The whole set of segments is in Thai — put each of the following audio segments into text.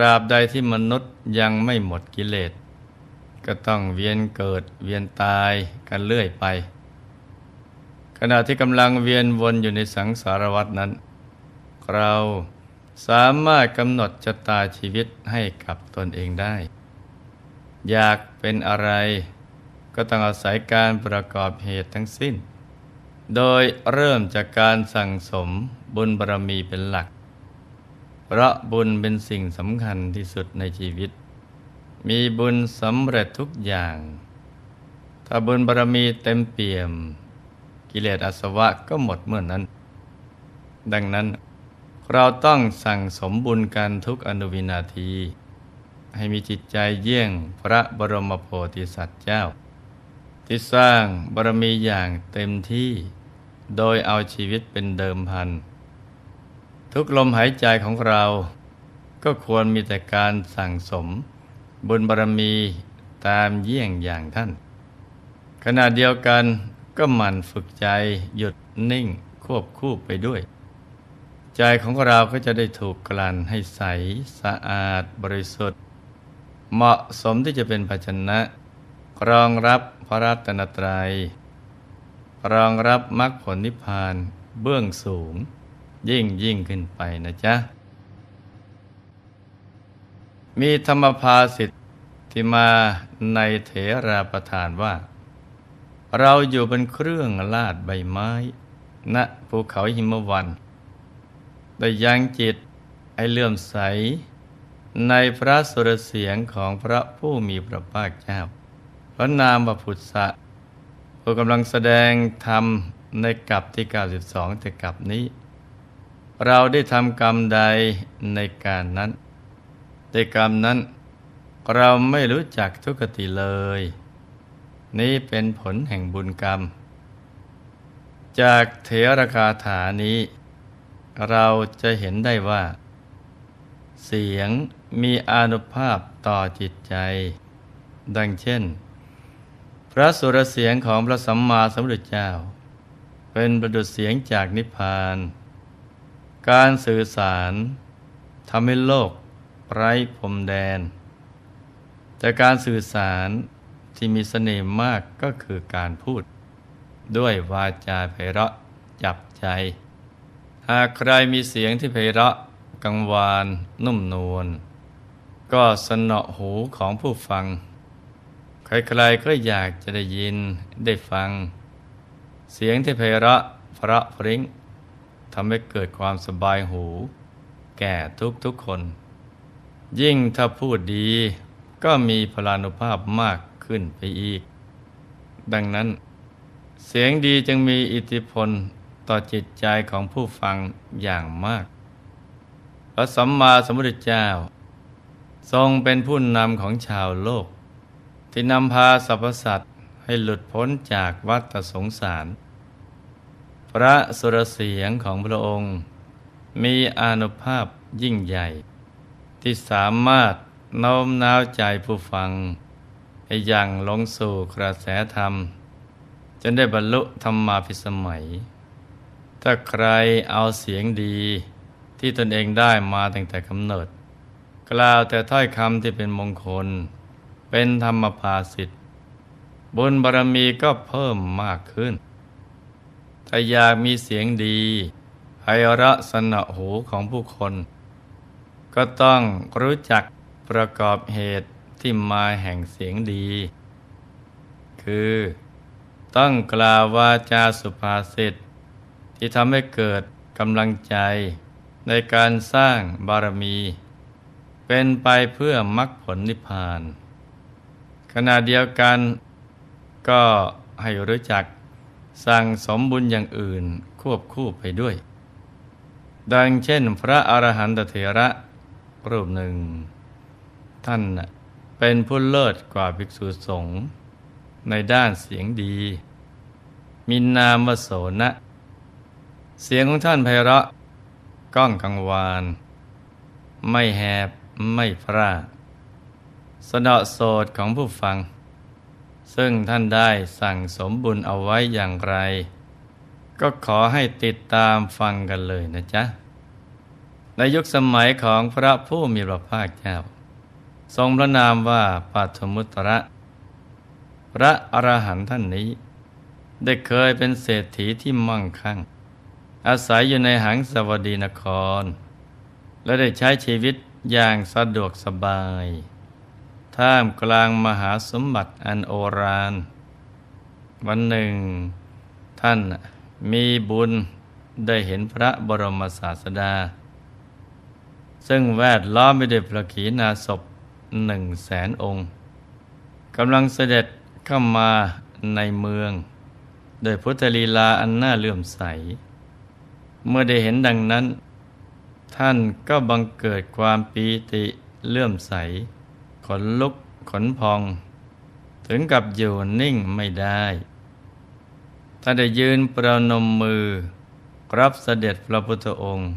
ราบใดที่มนุษย์ยังไม่หมดกิเลส ก็ต้องเวียนเกิดเวียนตายกันเรื่อยไป ขณะที่กำลังเวียนวนอยู่ในสังสารวัฏนั้น เราสามารถกำหนดชะตาชีวิตให้กับตนเองได้ อยากเป็นอะไรก็ต้องอาศัยการประกอบเหตุทั้งสิ้น โดยเริ่มจากการสั่งสมบุญบารมีเป็นหลัก เพราะบุญเป็นสิ่งสำคัญที่สุดในชีวิต มีบุญสำเร็จทุกอย่าง ถ้าบุญบารมีเต็มเปี่ยม กิเลสอาสวะก็หมดเมื่อนนั้น ดังนั้นเราต้องสั่งสมบุญกันทุกอนุวินาที ให้มีจิตใจเยี่ยงพระบรมโพธิสัตว์เจ้า ที่สร้างบารมีอย่างเต็มที่ โดยเอาชีวิตเป็นเดิมพัน ทุกลมหายใจของเรา ก็ควรมีแต่การสั่งสม บุญบารมีตามเยี่ยงอย่างท่าน ขณะเดียวกันก็หมั่นฝึกใจหยุดนิ่งควบคู่ไปด้วย ใจของเราก็จะได้ถูกกลั่นให้ใสสะอาดบริสุทธิ์ เหมาะสมที่จะเป็นภาชนะ รองรับพระรัตนตรยัย รองรับมรรคผลนิพพานเบื้องสูง ยิ่งยิ่งขึ้นไปนะจ๊ะ มีธรรมภาสิทธิ์ที่มาในเถราประทานว่า เราอยู่บนเครื่องลาดใบไม้ ณภูเขาหิมวันได้ยังจิตให้เลื่อมใส ในพระสุรเสียงของพระผู้มีพระภาคเจ้า พระนามวพุทธะผู้กำลังแสดงธรรมในกับที่ 92แต่กับนี้ เราได้ทำกรรมใดในการนั้นแต่กรรมนั้น เราไม่รู้จักทุกติเลย นี้เป็นผลแห่งบุญกรรม จากเถรคาถานี้ เราจะเห็นได้ว่า เสียงมีอนุภาพต่อจิตใจ ดังเช่น พระสุรเสียงของพระสัมมาสัมพุทธเจ้า เป็นประดุษเสียงจากนิพพาน การสื่อสารทำให้โลกไร้พรมแดน แต่การสื่อสารที่มีเสน่ห์มากก็คือการพูด ด้วยวาจาไพเราะจับใจ หากใครมีเสียงที่ไพเราะกังวานนุ่มนวลก็สนอหูของผู้ฟัง ใครๆก็อยากจะได้ยินได้ฟัง เสียงที่ไพเราะเพราะพริ้งำให้เกิดความสบายหู แก่ทุกๆคน ยิ่งถ้าพูดดีก็มีพลานุภาพมากขึ้นไปอีก ดังนั้น เสียงดีจึงมีอิทธิพลต่อจิตใจของผู้ฟังอย่างมาก พระสัมมาสัมพุทธเจ้า ทรงเป็นผู้นำของชาวโลก ที่นำพาสรรพสัตว์ให้หลุดพ้นจากวัฏสงสาร ระสุรเสียงของพระองค์ มีอานุภาพยิ่งใหญ่ ที่สามารถโน้มน้าวใจผู้ฟัง ให้ยังลงสู่กระแสธรรม จนได้บรรลุธรรมาภิสมัย ถ้าใครเอาเสียงดีที่ตนเองได้มาตั้งแต่กำเนิด กล่าวแต่ถ้อยคำที่เป็นมงคล เป็นธรรมภาสิทธิ์บุญบารมีก็เพิ่มมากขึ้น ถ้าอยากมีเสียงดีไพเราะสนอหูของผู้คน ก็ต้องรู้จักประกอบเหตุที่มาแห่งเสียงดี คือ ต้องกล่าววาจาสุภาษิตที่ทำให้เกิดกำลังใจในการสร้างบารมี เป็นไปเพื่อมรรคผลนิพพาน ขณะเดียวกันก็ให้รู้จัก สั่งสมบุญอย่างอื่นควบคู่ไปด้วย ดังเช่นพระอรหันตเถระรูปหนึ่ง ท่านเป็นผู้เลิศกว่าภิกษุสงฆ์ในด้านเสียงดี มีนามวโสนะ เสียงของท่านไพเราะก้องกังวาน ไม่แหบไม่พร่าสนอโสดของผู้ฟัง ซึ่งท่านได้สั่งสมบุญเอาไว้อย่างไร ก็ขอให้ติดตามฟังกันเลยนะจ๊ะ ในยุคสมัยของพระผู้มีพระภาคเจ้า ทรงพระนามว่าปัทมุตระ พระอรหันต์ท่านนี้ ได้เคยเป็นเศรษฐีที่มั่งคั่ง อาศัยอยู่ในหังสวดีนคร และได้ใช้ชีวิตอย่างสะดวกสบาย ท่ามกลางมหาสมบัติอันโอฬารวันหนึ่ง ท่านมีบุญได้เห็นพระบรมศาสดา ซึ่งแวดล้อมไปด้วยพระขีณาสพหนึ่งแสนองค์กำลังเสด็จเข้ามาในเมือง โดยพุทธลีลาอันน่าเลื่อมใส เมื่อได้เห็นดังนั้น ท่านก็บังเกิดความปีติเลื่อมใส ขนลุกขนพอง ถึงกับอยู่นิ่งไม่ได้ท่านได้ยืนประนมมือ รับเสด็จพระพุทธองค์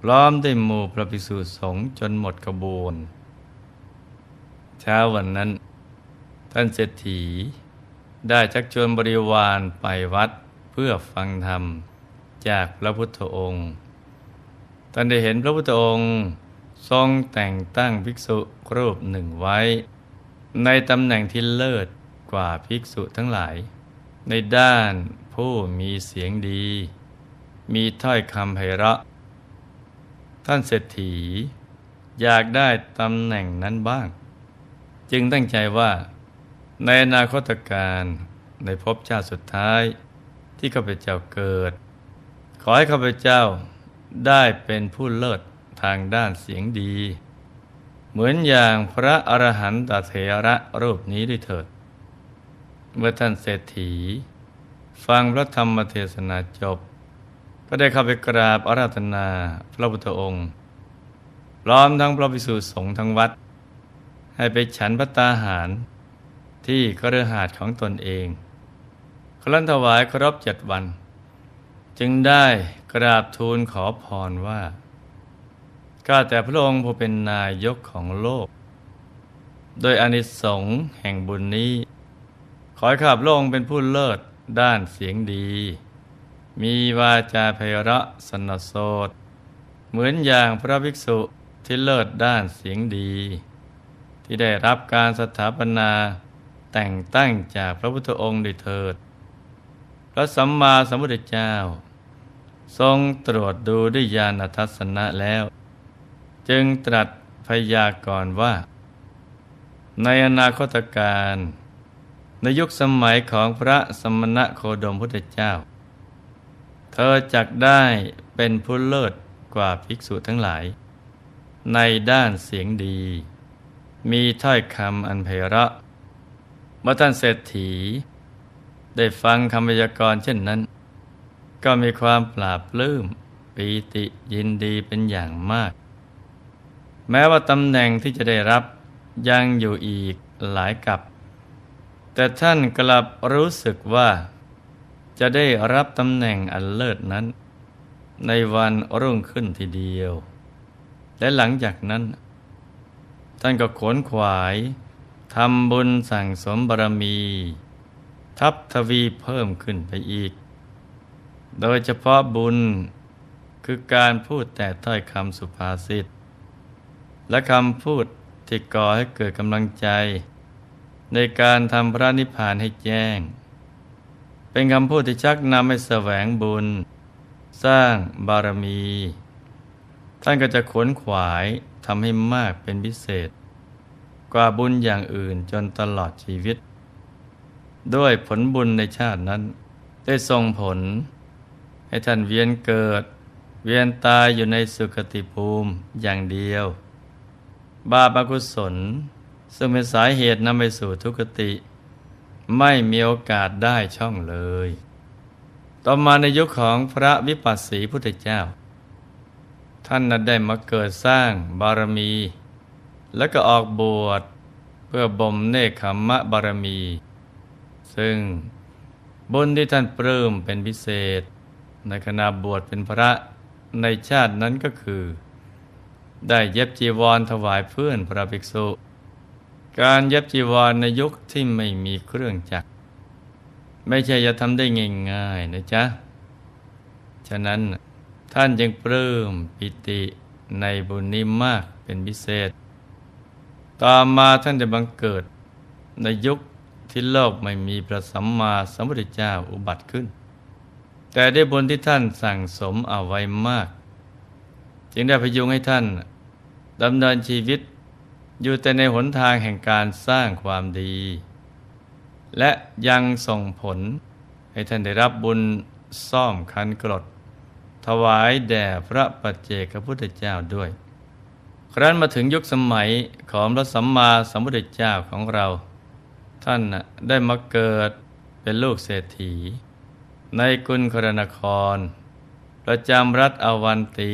พร้อมด้วยหมู่พระภิกษุสงฆ์จนหมดกระบวนเช้าวันนั้น ท่านเศรษฐี ได้ชักชวนบริวารไปวัดเพื่อฟังธรรมจากพระพุทธองค์ ท่านได้เห็นพระพุทธองค์ ทรงแต่งตั้งภิกษุรูปหนึ่งไว้ ในตำแหน่งที่เลิศกว่าภิกษุทั้งหลาย ในด้านผู้มีเสียงดี มีถ้อยคำไพเราะ ท่านเศรษฐี อยากได้ตำแหน่งนั้นบ้าง จึงตั้งใจว่า ในอนาคตการในภพชาติสุดท้ายที่ข้าพเจ้าเกิด ขอให้ข้าพเจ้าได้เป็นผู้เลิศ ทางด้านเสียงดี เหมือนอย่างพระอรหันตเถระรูปนี้ด้วยเถิด เมื่อท่านเศรษฐี ฟังพระธรรมเทศนาจบ ก็ได้เข้าไปกราบอาราธนาพระพุทธองค์พร้อมทั้งพระภิกษุสงฆ์ทั้งวัด ให้ไปฉันพระตาหาร ที่กระหาดของตนเองครั้นถวายครบเจ็ดวัน จึงได้กราบทูลขอพรว่า ข้าแต่พระองค์ผู้เป็นนายกของโลก โดยอนิสงส์แห่งบุญนี้ ขอให้ข้าพระองค์เป็นผู้เลิศด้านเสียงดี มีวาจาไพเราะสนโสดเหมือนอย่างพระภิกษุที่เลิศด้านเสียงดี ที่ได้รับการสถาปนาแต่งตั้งจากพระพุทธองค์ด้วยเถิด พระสัมมาสัมพุทธเจ้า ทรงตรวจดูด้วยญาณทัศนะแล้ว จึงตรัสพยากรณ์ว่า ในอนาคตการในยุคสมัยของพระสมณะโคดมพุทธเจ้า เธอจักได้เป็นผู้เลิศกว่าภิกษุทั้งหลาย ในด้านเสียงดี มีถ้อยคำอันไพเราะเมื่อท่านเศรษฐี ได้ฟังคำพยากรณ์เช่นนั้น ก็มีความปราบลื้มปีติยินดีเป็นอย่างมาก แม้ว่าตำแหน่งที่จะได้รับยังอยู่อีกหลายกับ แต่ท่านกลับรู้สึกว่า จะได้รับตำแหน่งอันเลิศนั้น ในวันรุ่งขึ้นทีเดียว และหลังจากนั้น ท่านก็ขนขวายทำบุญสั่งสมบารมี ทับทวีเพิ่มขึ้นไปอีก โดยเฉพาะบุญคือการพูดแต่ถ้อยคำสุภาษิต และคำพูดที่ก่อให้เกิดกำลังใจ ในการทำพระนิพพานให้แจ้ง เป็นคำพูดที่ชักนำให้แสวงบุญ สร้างบารมี ท่านก็จะขนขวายทำให้มากเป็นพิเศษ กว่าบุญอย่างอื่นจนตลอดชีวิต ด้วยผลบุญในชาตินั้น ได้ส่งผล ให้ท่านเวียนเกิด เวียนตายอยู่ในสุคติภูมิอย่างเดียว บาปอกุศล ซึ่งเป็นสาเหตุนำไปสู่ทุกติ ไม่มีโอกาสได้ช่องเลย ต่อมาในยุคของพระวิปัสสีพุทธเจ้า ท่านนั้นได้มาเกิดสร้างบารมี แล้วก็ออกบวชเพื่อบ่มเนคขมมะบารมี ซึ่งบุญที่ท่านปลื้มเป็นพิเศษ ในขณะบวชเป็นพระในชาตินั้นก็คือ ได้เย็บจีวรถวายเพื่อนพระภิกษุ การเย็บจีวรในยุคที่ไม่มีเครื่องจักร ไม่ใช่จะทำได้ง่ายๆนะจ๊ะ ฉะนั้นท่านจึงปลื้มปิติในบุญนี้มากเป็นพิเศษต่อมาท่านได้บังเกิดในยุคที่โลกไม่มีพระสัมมาสัมพุทธเจ้าอุบัติขึ้น แต่ได้บุญที่ท่านสั่งสมเอาไว้มาก จึงได้พยุงให้ท่านดำเนินชีวิต อยู่แต่ในหนทางแห่งการสร้างความดี และยังส่งผลให้ท่านได้รับบุญซ่อมคันกรด ถวายแด่พระปัจเจกพุทธเจ้าด้วย ครั้นมาถึงยุคสมัยของพระสัมมาสัมพุทธเจ้าของเรา ท่านได้มาเกิดเป็นลูกเศรษฐี ในกุลครนคร ประจำรัฐอวันตี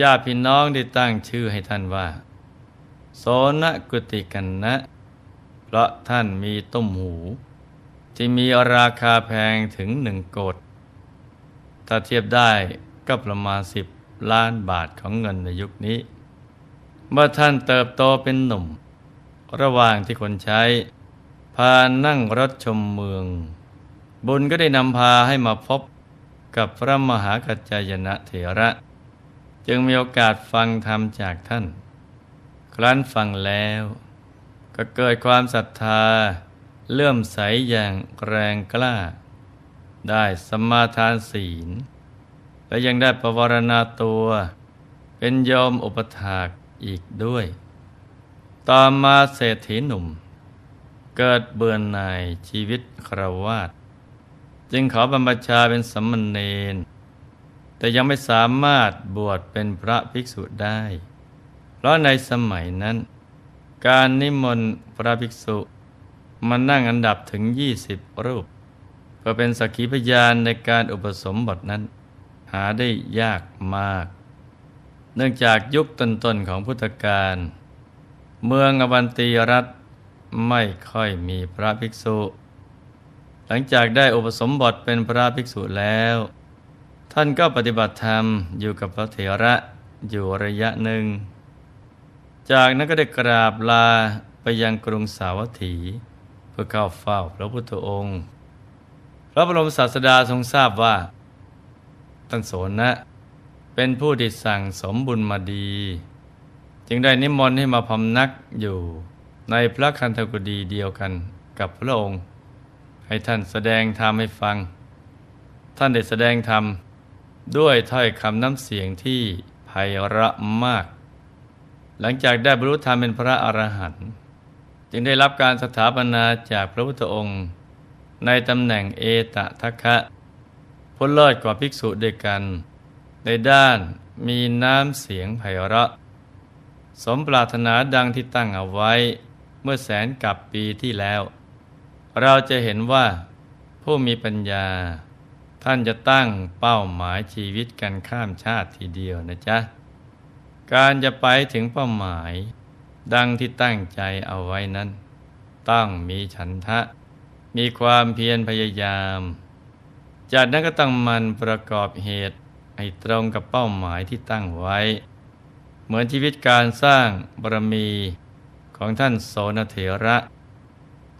ญาติพี่น้องได้ตั้งชื่อให้ท่านว่า โสนกุติกันนะ เพราะท่านมีต้มหู ที่มีราคาแพงถึงหนึ่งโกดถ้าเทียบได้ก็ประมาณสิบล้านบาทของเงินในยุคนี้ เมื่อท่านเติบโตเป็นหนุ่ม ระหว่างที่คนใช้ พานั่งรถชมเมือง บุญก็ได้นำพาให้มาพบกับพระมหากัจจายนะเถระ จึงมีโอกาสฟังธรรมจากท่าน ครั้นฟังแล้ว ก็เกิดความศรัทธา เลื่อมใสอย่างแรงกล้า ได้สมาทานศีล และยังได้ประวรณาตัว เป็นโยมอุปถากอีกด้วย ต่อมาเศรษฐีหนุ่ม เกิดเบื่อหน่ายชีวิตคราวาสจึงขอบรรพชาเป็นสัมมเนน แต่ยังไม่สามารถบวชเป็นพระภิกษุได้ เพราะในสมัยนั้น การนิมนต์พระภิกษุมานั่งอันดับถึง 20 รูป เพื่อเป็นสักขีพยานในการอุปสมบทนั้น หาได้ยากมาก เนื่องจากยุคต้นๆของพุทธกาลเมืองอวันตีรัฐไม่ค่อยมีพระภิกษุ หลังจากได้อุปสมบทเป็นพระภิกษุแล้ว ท่านก็ปฏิบัติธรรมอยู่กับพระเถระอยู่ระยะหนึ่ง จากนั้นก็ได้กราบลาไปยังกรุงสาวัตถี เพื่อเข้าเฝ้าพระพุทธองค์ พระบรมศาสดาทรงทราบว่าท่านโสนะ เป็นผู้ที่สั่งสมบุญมาดี จึงได้นิมนต์ให้มาพำนักอยู่ในพระคันธกุฎีเดียวกันกับพระองค์ ให้ท่านแสดงธรรมให้ฟัง ท่านได้แสดงธรรม ด้วยถ้อยคำน้ำเสียงที่ไพเราะมาก หลังจากได้บรรลุธรรมเป็นพระอรหันต์จึงได้รับการสถาปนาจากพระพุทธองค์ ในตำแหน่งเอตทัคคะพ้นเลิศกว่าภิกษุด้วยกัน ในด้านมีน้ำเสียงไพเราะ สมปรารถนาดังที่ตั้งเอาไว้เมื่อแสนกับปีที่แล้ว เราจะเห็นว่าผู้มีปัญญา ท่านจะตั้งเป้าหมายชีวิตกันข้ามชาติทีเดียวนะจ๊ะ การจะไปถึงเป้าหมาย ดังที่ตั้งใจเอาไว้นั้น ต้องมีฉันทะ มีความเพียรพยายาม จากนั้นก็ต้องมันประกอบเหตุให้ตรงกับเป้าหมายที่ตั้งไว้ เหมือนชีวิตการสร้างบารมีของท่านโสนเถระ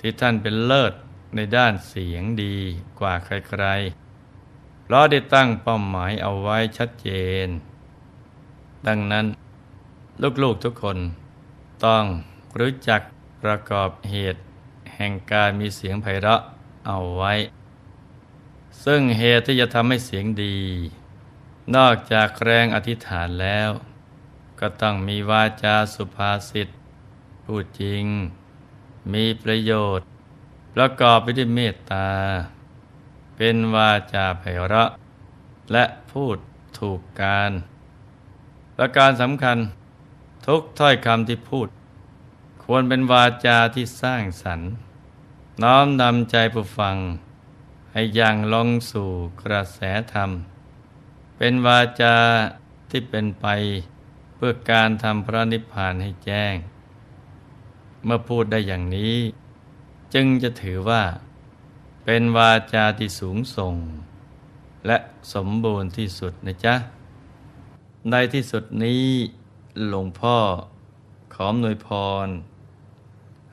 ที่ท่านเป็นเลิศในด้านเสียงดีกว่าใครๆ ราะได้ตั้งเป้าหมายเอาไว้ชัดเจน ดังนั้น ลูกๆทุกคน ต้องรู้จักประกอบเหตุ แห่งการมีเสียงไพเราะเอาไว้ ซึ่งเหตุที่จะทำให้เสียงดี นอกจากแรงอธิษฐานแล้ว ก็ต้องมีวาจาสุภาษิตพูดจริง มีประโยชน์ ประกอบไปด้วยเมตตา เป็นวาจาไพเราะ และพูดถูกการ ประการสำคัญทุกถ้อยคำที่พูด ควรเป็นวาจาที่สร้างสรรค์ น้อมนำใจผู้ฟัง ให้ยังลงสู่กระแสธรรม เป็นวาจาที่เป็นไปเพื่อการทำพระนิพพานให้แจ้ง เมื่อพูดได้อย่างนี้ จึงจะถือว่า เป็นวาจาที่สูงส่ง และสมบูรณ์ที่สุดนะจ๊ะ ในที่สุดนี้หลวงพ่อขอมนวยพร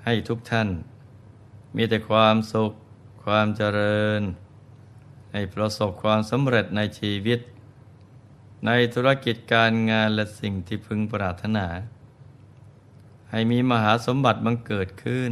ให้ทุกท่าน มีแต่ความสุข ความเจริญ ให้ประสบความสำเร็จในชีวิต ในธุรกิจการงานและสิ่งที่พึงปรารถนา ให้มีมหาสมบัติบังเกิดขึ้น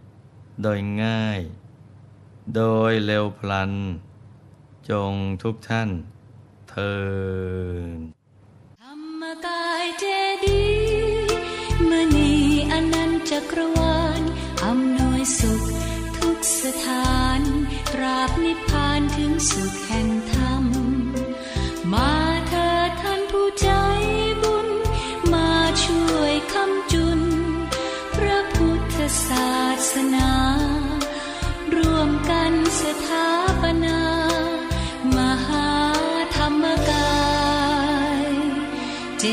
โดยง่าย โดยเร็วพลัน จงทุกท่านเทินธรรมกายเจดีมณีอนันตจักรวาลอำนวยสุขทุกสถานตราบนิพพานถึงสุขแห่ง สนา ร่วมกันสถาปนา มหาธรรมกายเจ